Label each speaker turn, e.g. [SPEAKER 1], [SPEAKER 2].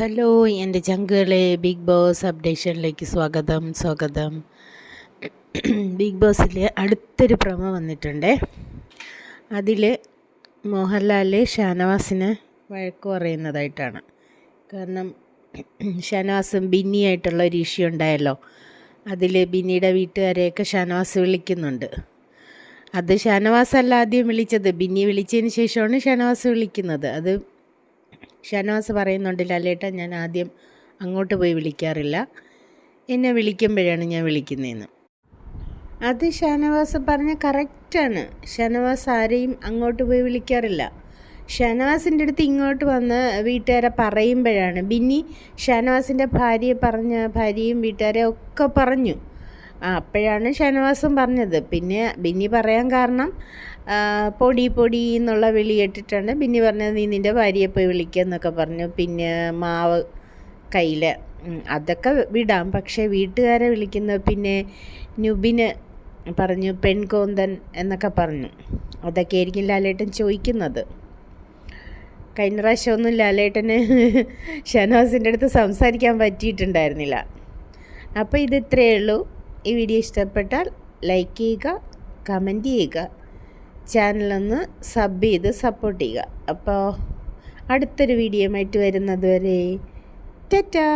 [SPEAKER 1] Hello എന്റെ ചങ്കുകളെ big boss അപ്ഡേഷനിലേക്ക് സ്വാഗതം സ്വാഗതം. ബിഗ് ബോസിൽ അടുത്തൊരു പ്രമ വന്നിട്ടുണ്ട്. അതിൽ മോഹൻലാൽ ഷാനവാസിന് വഴക്ക് പറയുന്നതായിട്ടാണ്. കാരണം ഷാനവാസും ബിന്നിയായിട്ടുള്ള ഒരു ഇഷ്യൂ ഉണ്ടായല്ലോ. അതിൽ ബിന്നിയുടെ വീട്ടുകാരെയൊക്കെ ഷാനവാസ് വിളിക്കുന്നുണ്ട്. അത് ഷാനവാസ് അല്ല ആദ്യം വിളിച്ചത്. ബിന്നി വിളിച്ചതിന് ശേഷമാണ് ഷാനവാസ് വിളിക്കുന്നത്. അത് ഷാനവാസ് പറയുന്നുണ്ട് ലാലേട്ട ഞാൻ ആദ്യം അങ്ങോട്ട് പോയി വിളിക്കാറില്ല. എന്നെ വിളിക്കുമ്പോഴാണ് ഞാൻ വിളിക്കുന്നതെന്ന് അത് ഷാനവാസ് പറഞ്ഞ കറക്റ്റാണ്. ഷാനവാസ് ആരെയും അങ്ങോട്ട് പോയി വിളിക്കാറില്ല. ഷാനവാസിന്റെ അടുത്ത് ഇങ്ങോട്ട് വന്ന് വീട്ടുകാരെ പറയുമ്പോഴാണ്. ബിന്നി ഷാനവാസിന്റെ ഭാര്യയെ പറഞ്ഞ ഭാര്യയും വീട്ടുകാരെ ഒക്കെ പറഞ്ഞു. ആ അപ്പോഴാണ് ഷനവാസം പറഞ്ഞത്. പിന്നെ ബിന്നി പറയാൻ കാരണം പൊടി പൊടി എന്നുള്ള വിളി കേട്ടിട്ടാണ് ബിന്നി പറഞ്ഞത് നീ നിന്റെ ഭാര്യയെ പോയി വിളിക്കുക എന്നൊക്കെ പറഞ്ഞു. പിന്നെ മാവ് കയ്യിൽ അതൊക്കെ വിടാം. പക്ഷേ വീട്ടുകാരെ വിളിക്കുന്ന പിന്നെ നുബിന് പറഞ്ഞു പെൺകോന്തൻ എന്നൊക്കെ പറഞ്ഞു. അതൊക്കെ ആയിരിക്കും ലാലേട്ടൻ ചോദിക്കുന്നത്. കഴിഞ്ഞ പ്രാവശ്യമൊന്നും ലാലേട്ടന് ഷനവാസിന്റെ അടുത്ത് സംസാരിക്കാൻ പറ്റിയിട്ടുണ്ടായിരുന്നില്ല. അപ്പോൾ ഇത് ഇത്രയേ ഉള്ളൂ. ഈ വീഡിയോ ഇഷ്ടപ്പെട്ടാൽ ലൈക്ക് ചെയ്യുക കമന്റ് ചെയ്യുക ചാനലൊന്ന് സബ് ചെയ്ത് സപ്പോർട്ട് ചെയ്യുക. അപ്പോൾ അടുത്തൊരു വീഡിയോ ആയിട്ട് വരുന്നത് വരെ ടാറ്റാ!